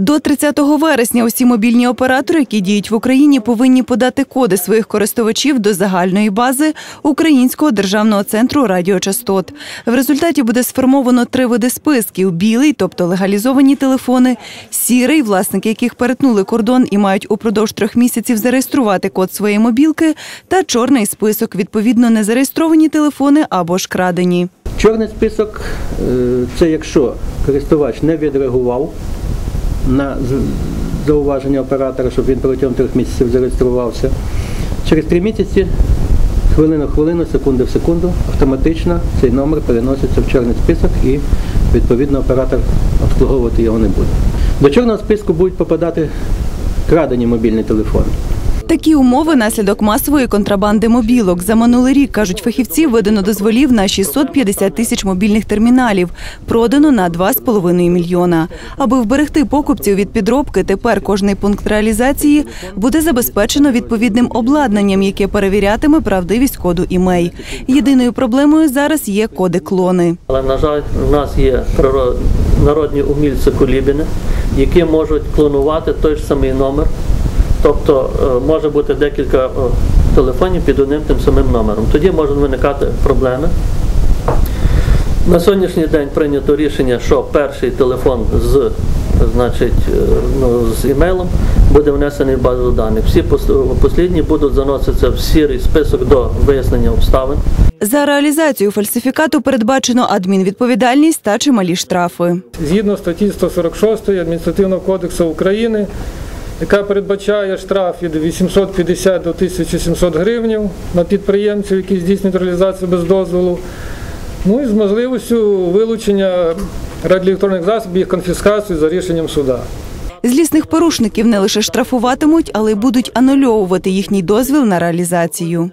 До 30 вересня усі мобільні оператори, які діють в Україні, повинні подати коди своїх користувачів до загальної бази Українського державного центру радіочастот. В результаті буде сформовано три види списків: білий, тобто легалізовані телефони, сірий, власники яких перетнули кордон і мають упродовж трьох місяців зареєструвати код своєї мобілки, та чорний список, відповідно, незареєстровані телефони або ж крадені. Чорний список е, це якщо користувач не відреагував на зауваження оператора, щоб він протягом трьох місяців зареєструвався. Через три місяці, хвилину в хвилину, секунди в секунду, автоматично цей номер переноситься в чорний список і відповідно оператор обслуговувати його не буде. До чорного списку будуть попадати крадені мобільні телефони. Такі умови наслідок масової контрабанди мобілок. За минулий рік, кажуть фахівці, видано дозволів на 650 тисяч мобільних терміналів, продано на 2,5 мільйона. Аби вберегти покупців від підробки, тепер кожний пункт реалізації буде забезпечено відповідним обладнанням, яке перевірятиме правдивість коду імей. Єдиною проблемою зараз є коди-клони. Але, на жаль, у нас є народні умільці колібіни, які можуть клонувати той ж самий номер. Тобто е, може бути декілька е, телефонів під одним тим самим номером. Тоді можуть виникати проблеми. На сьогоднішній день прийнято рішення, що перший телефон з, значить, е, ну, з імейлом буде внесений в базу даних. Всі послідні будуть заноситися в сірий список до вияснення обставин. За реалізацію фальсифікату передбачено адмінвідповідальність та чималі штрафи. згідно статті 146 Адміністративного кодексу України, яка передбачає штраф від 850 до 1700 гривень на підприємців, які здійснюють реалізацію без дозволу. Ну і з можливістю вилучення радіоелектронних засобів, їх конфіскацію за рішенням суда. Злісних порушників не лише штрафуватимуть, але й будуть анульовувати їхній дозвіл на реалізацію.